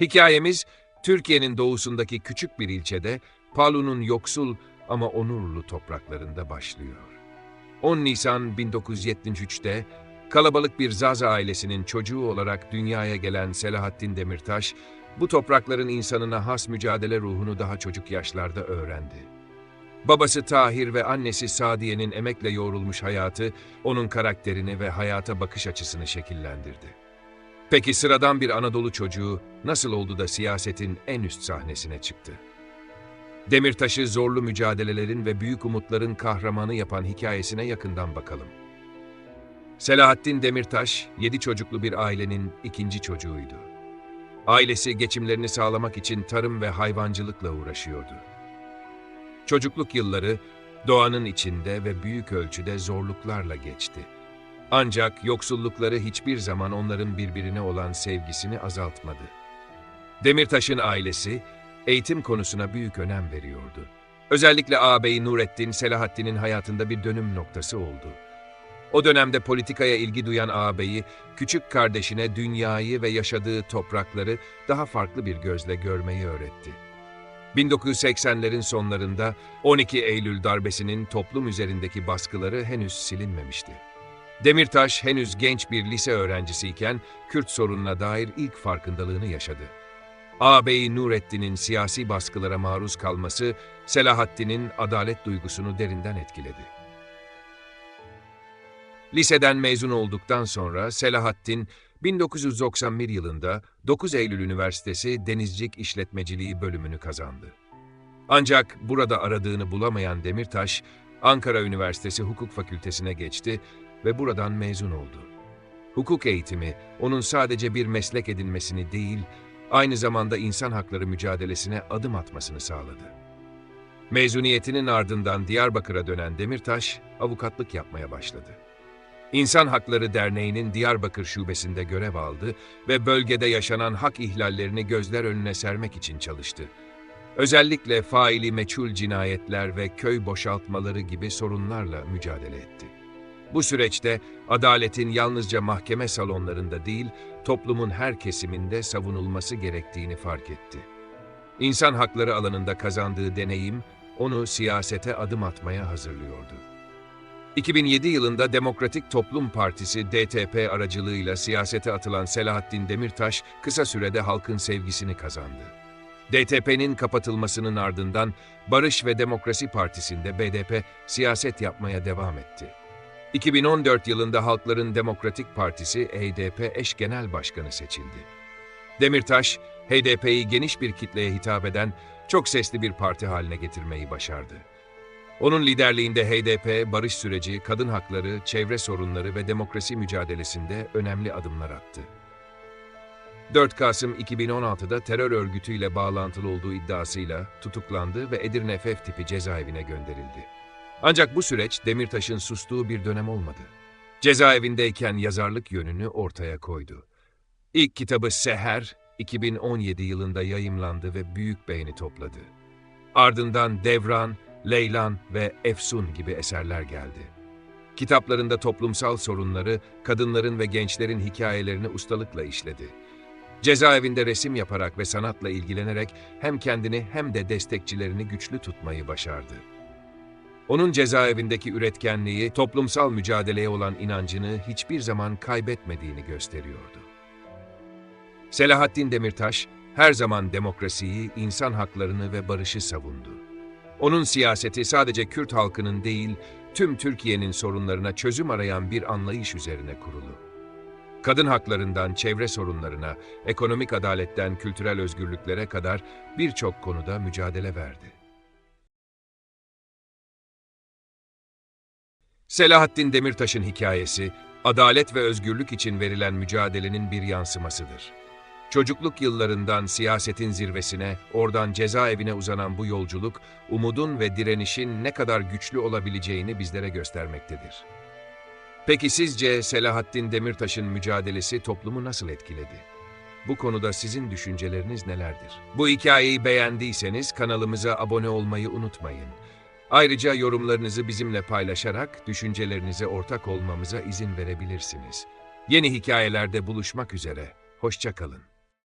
Hikayemiz Türkiye'nin doğusundaki küçük bir ilçede Palu'nun yoksul ama onurlu topraklarında başlıyor. 10 Nisan 1973'te kalabalık bir Zaza ailesinin çocuğu olarak dünyaya gelen Selahattin Demirtaş, bu toprakların insanına has mücadele ruhunu daha çocuk yaşlarda öğrendi. Babası Tahir ve annesi Sadiye'nin emekle yoğrulmuş hayatı, onun karakterini ve hayata bakış açısını şekillendirdi. Peki sıradan bir Anadolu çocuğu nasıl oldu da siyasetin en üst sahnesine çıktı? Demirtaş'ı zorlu mücadelelerin ve büyük umutların kahramanı yapan hikayesine yakından bakalım. Selahattin Demirtaş, yedi çocuklu bir ailenin ikinci çocuğuydu. Ailesi geçimlerini sağlamak için tarım ve hayvancılıkla uğraşıyordu. Çocukluk yılları doğanın içinde ve büyük ölçüde zorluklarla geçti. Ancak yoksullukları hiçbir zaman onların birbirine olan sevgisini azaltmadı. Demirtaş'ın ailesi eğitim konusuna büyük önem veriyordu. Özellikle ağabeyi Nurettin, Selahattin'in hayatında bir dönüm noktası oldu. O dönemde politikaya ilgi duyan ağabeyi, küçük kardeşine dünyayı ve yaşadığı toprakları daha farklı bir gözle görmeyi öğretti. 1980'lerin sonlarında 12 Eylül darbesinin toplum üzerindeki baskıları henüz silinmemişti. Demirtaş henüz genç bir lise öğrencisiyken Kürt sorununa dair ilk farkındalığını yaşadı. Ağabeyi Nurettin'in siyasi baskılara maruz kalması Selahattin'in adalet duygusunu derinden etkiledi. Liseden mezun olduktan sonra Selahattin 1991 yılında 9 Eylül Üniversitesi Denizcilik İşletmeciliği bölümünü kazandı. Ancak burada aradığını bulamayan Demirtaş, Ankara Üniversitesi Hukuk Fakültesine geçti ve buradan mezun oldu. Hukuk eğitimi onun sadece bir meslek edinmesini değil, aynı zamanda insan hakları mücadelesine adım atmasını sağladı. Mezuniyetinin ardından Diyarbakır'a dönen Demirtaş, avukatlık yapmaya başladı. İnsan Hakları Derneği'nin Diyarbakır şubesinde görev aldı ve bölgede yaşanan hak ihlallerini gözler önüne sermek için çalıştı. Özellikle faili meçhul cinayetler ve köy boşaltmaları gibi sorunlarla mücadele etti. Bu süreçte adaletin yalnızca mahkeme salonlarında değil, toplumun her kesiminde savunulması gerektiğini fark etti. İnsan hakları alanında kazandığı deneyim onu siyasete adım atmaya hazırlıyordu. 2007 yılında Demokratik Toplum Partisi DTP aracılığıyla siyasete atılan Selahattin Demirtaş kısa sürede halkın sevgisini kazandı. DTP'nin kapatılmasının ardından Barış ve Demokrasi Partisi'nde BDP siyaset yapmaya devam etti. 2014 yılında Halkların Demokratik Partisi HDP eş genel başkanı seçildi. Demirtaş, HDP'yi geniş bir kitleye hitap eden çok sesli bir parti haline getirmeyi başardı. Onun liderliğinde HDP, barış süreci, kadın hakları, çevre sorunları ve demokrasi mücadelesinde önemli adımlar attı. 4 Kasım 2016'da terör örgütüyle bağlantılı olduğu iddiasıyla tutuklandı ve Edirne FEF tipi cezaevine gönderildi. Ancak bu süreç Demirtaş'ın sustuğu bir dönem olmadı. Cezaevindeyken yazarlık yönünü ortaya koydu. İlk kitabı Seher, 2017 yılında yayımlandı ve büyük beğeni topladı. Ardından Devran, Leylan ve Efsun gibi eserler geldi. Kitaplarında toplumsal sorunları, kadınların ve gençlerin hikayelerini ustalıkla işledi. Cezaevinde resim yaparak ve sanatla ilgilenerek hem kendini hem de destekçilerini güçlü tutmayı başardı. Onun cezaevindeki üretkenliği, toplumsal mücadeleye olan inancını hiçbir zaman kaybetmediğini gösteriyordu. Selahattin Demirtaş, her zaman demokrasiyi, insan haklarını ve barışı savundu. Onun siyaseti sadece Kürt halkının değil, tüm Türkiye'nin sorunlarına çözüm arayan bir anlayış üzerine kurulu. Kadın haklarından çevre sorunlarına, ekonomik adaletten kültürel özgürlüklere kadar birçok konuda mücadele verdi. Selahattin Demirtaş'ın hikayesi, adalet ve özgürlük için verilen mücadelenin bir yansımasıdır. Çocukluk yıllarından siyasetin zirvesine, oradan cezaevine uzanan bu yolculuk, umudun ve direnişin ne kadar güçlü olabileceğini bizlere göstermektedir. Peki sizce Selahattin Demirtaş'ın mücadelesi toplumu nasıl etkiledi? Bu konuda sizin düşünceleriniz nelerdir? Bu hikayeyi beğendiyseniz kanalımıza abone olmayı unutmayın. Ayrıca yorumlarınızı bizimle paylaşarak düşüncelerinize ortak olmamıza izin verebilirsiniz. Yeni hikayelerde buluşmak üzere. Hoşçakalın.